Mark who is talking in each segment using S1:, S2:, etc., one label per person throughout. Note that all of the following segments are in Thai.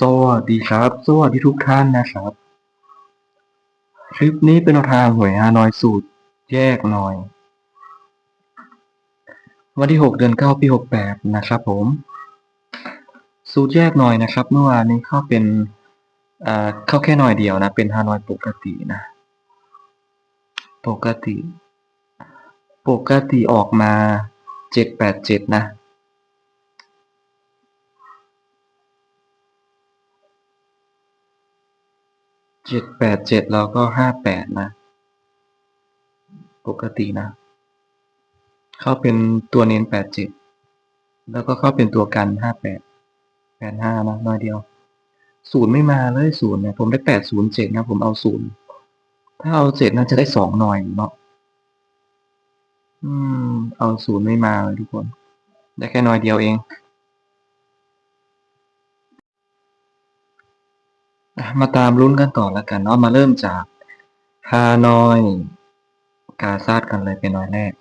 S1: สวัสดีครับ สวัสดีทุกท่านนะครับ คลิปนี้เป็นแนวทางหวยฮานอยสูตร แยกหน่อย วันที่ 6 เดือน 9 ปี 68 นะครับผม สูตรแยกหน่อยนะครับ เมื่อวานนี้เข้าเป็นอ่าเข้าแค่หน่อยเดียวนะ เป็นฮานอยปกตินะ ปกติ ปกติออกมา 787 นะ เจ็ดแปดเจ็ดแล้วก็ห้าแปดนะ ปกตินะ เข้าเป็นตัวเน้นแปดเจ็ดแล้วก็เข้าเป็นตัวกันห้าแปดแปดห้านะน้อยเดียวศูนย์ไม่มาเลยศูนย์เนี่ยผมได้แปดศูนย์เจ็ดนะผมเอาศูนย์ถ้าเอาเจ็ดน่าจะได้สองหน่อยเนาะอืม เอาศูนย์ไม่มาเลยทุกคน ได้แค่น้อยเดียวเอง อะ มาตามลุ้นกันต่อแล้วกันเนาะมาเริ่มจากฮานอย กาซาดกันเลยเป็นน้อยแรก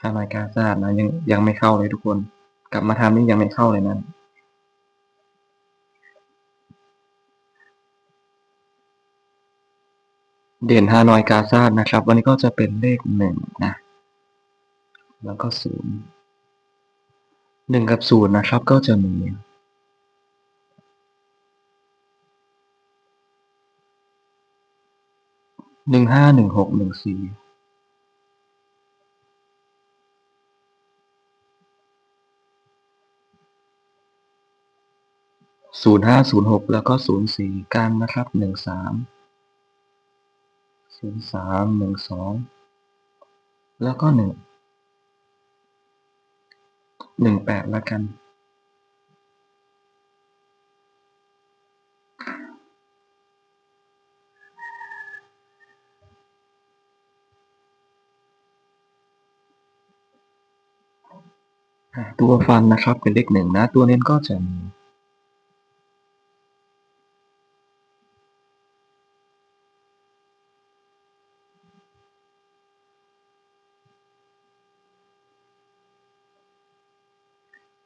S1: ฮานอยกาซาดนะยังยังไม่เข้าเลยทุกคน กลับมาทำนี่ยังไม่เข้าเลยนะเด่นฮานอยกาซาดนะครับ วันนี้ก็จะเป็นเลขหนึ่งนะ แล้วก็ศูนย์หนึ่งกับศูนย์นะครับ ก็จะมี หนึ่งห้าหนึ่งหกหนึ่งสี่ศูนย์ห้าศูนย์หกแล้วก็ศูนย์สี่กันนะครับหนึ่งสามศูนย์สามหนึ่งสองแล้วก็หนึ่งหนึ่งแปดแล้วกัน ตัวฟันนะครับเป็นเลขหนึ่งนะ ตัวเน้นก็จะมี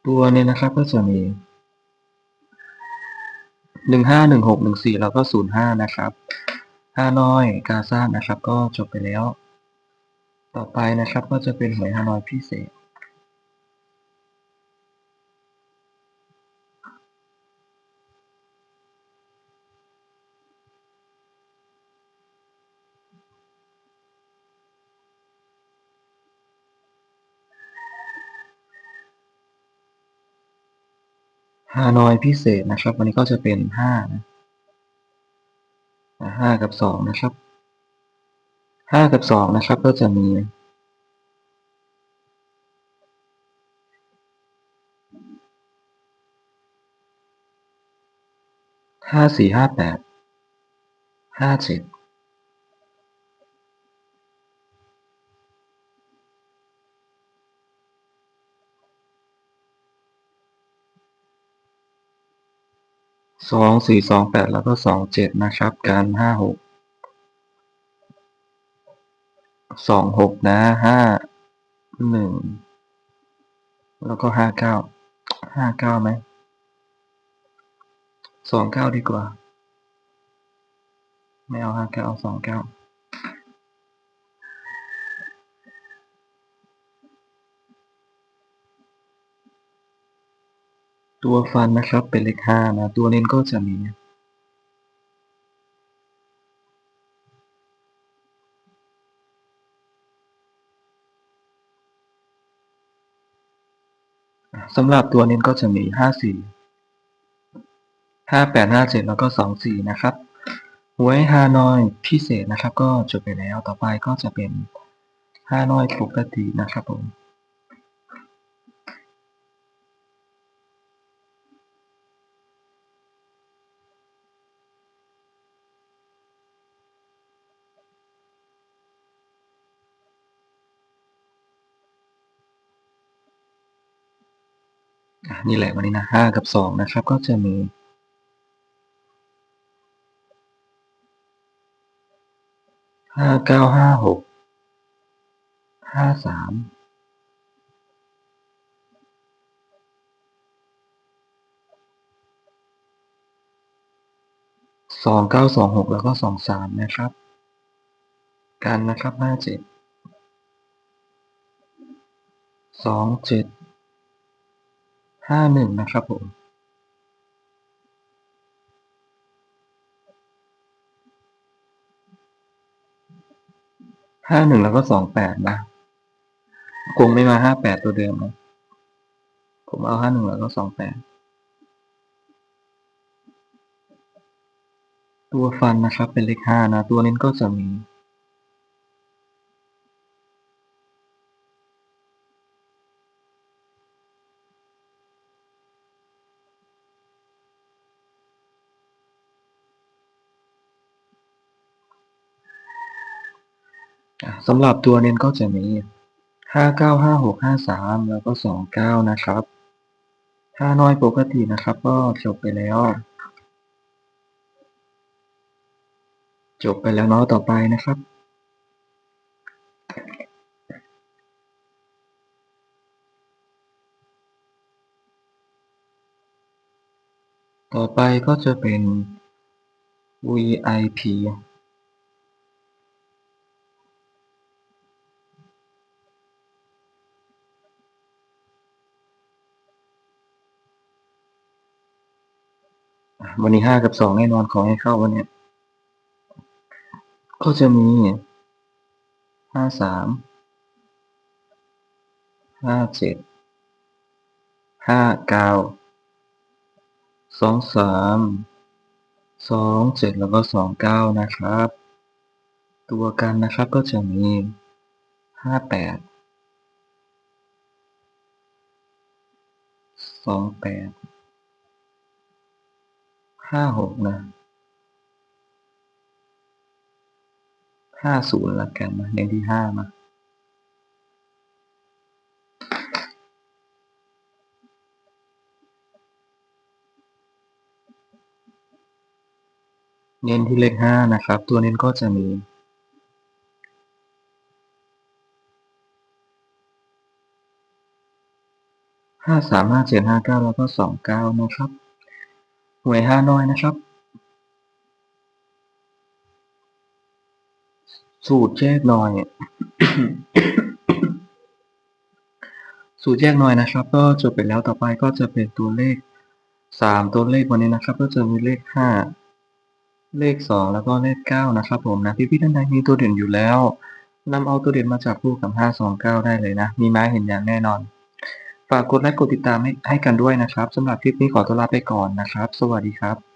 S1: ตัวเนี้นะครับก็จะมีหนึ่งห้าหนึ่งหกหนึ่งสี่แล้วก็ศูนย์ห้านะครับห้าน้อยกาซ่านะครับ ก็จบไปแล้ว ต่อไปนะครับก็จะเป็นหวยฮานอยพิเศษ ฮานอยพิเศษนะครับ วันนี้ก็จะเป็นห้านะห้ากับสองนะครับห้ากับสองนะครับ ก็จะมีห้าสี่ห้าแปดห้าเจ็ด สองสี่สองแปดแล้วก็สองเจ็ดนะครับ การห้าหกสองหกนะห้าหนึ่งแล้วก็ห้าเก้าห้าเก้าไหมสองเก้าดีกว่า ไม่เอาห้าเก้าเอาสองเก้า ตัวฟันนะครับเป็นเลขห้านะ ตัวเน้นก็จะมีสำหรับตัวเน้นก็จะมีห้าสี่ห้าแปดห้าเจ็ดแล้วก็สองสี่นะครับ หวยฮานอยพิเศษนะครับ ก็จบไปแล้ว ต่อไปก็จะเป็นฮานอยปกตินะครับผม นี่แหละวันนี้นะห้ากับสองนะครับ ก็จะมีห้าเก้าห้าหกห้าสามสองเก้าสองหกแล้วก็สองสามนะครับ กันนะครับห้าเจ็ดสองเจ็ด ห้าหนึ่งนะครับผมห้าหนึ่งแล้วก็สองแปดนะคงไม่มาห้าแปดตัวเดิมนะผมเอาห้าหนึ่งแล้วก็สองแปดตัวฟันนะครับเป็นเลขห้านะ ตัวเน้ก็จะมี สำหรับตัวเน้นก็จะมีห้าเก้าห้าหกห้าสามแล้วก็สองเก้านะครับ ถ้าน้อยปกตินะครับ ก็จบไปแล้ว จบไปแล้วเนาะต่อไปนะครับต่อไปก็จะเป็น VIP วันนี้ห้ากับสองแน่นอนขอให้เข้าวันนี้ก็จะมีห้าสามห้าเจ็ดห้าเก้าสองสามสองเจ็ดแล้วก็สองเก้านะครับ ตัวกันนะครับก็จะมีห้าแปดสองแปด ห้าหกนะห้าศูนย์ละกันนะเน้นที่ห้ามาเน้นที่เลขห้านะครับ ตัวเน้นก็จะมีห้าสามห้าเจ็ดห้าเก้าแล้วก็สองเก้านะครับ หวยห้าน้อยนะครับสูตรแยกหน่อย สูตรแยกหน่อยนะครับ ก็จบไปแล้วต่อไปก็จะเป็นตัวเลขสามตัวเลขวันนี้นะครับ ก็จะมีเลขห้าเลขสองแล้วก็เลขเก้านะครับ ผมนะพี่พี่ๆท่านใดมีตัวเด่นอยู่แล้วนำเอาตัวเด่นมาจับคู่กับห้าสองเก้าได้เลยนะ มีไม้เห็นอย่างแน่นอน ฝากกดไลค์กดติดตามให้ให้กันด้วยนะครับสำหรับคลิปนี้ขอตัวลาไปก่อนนะครับ สวัสดีครับ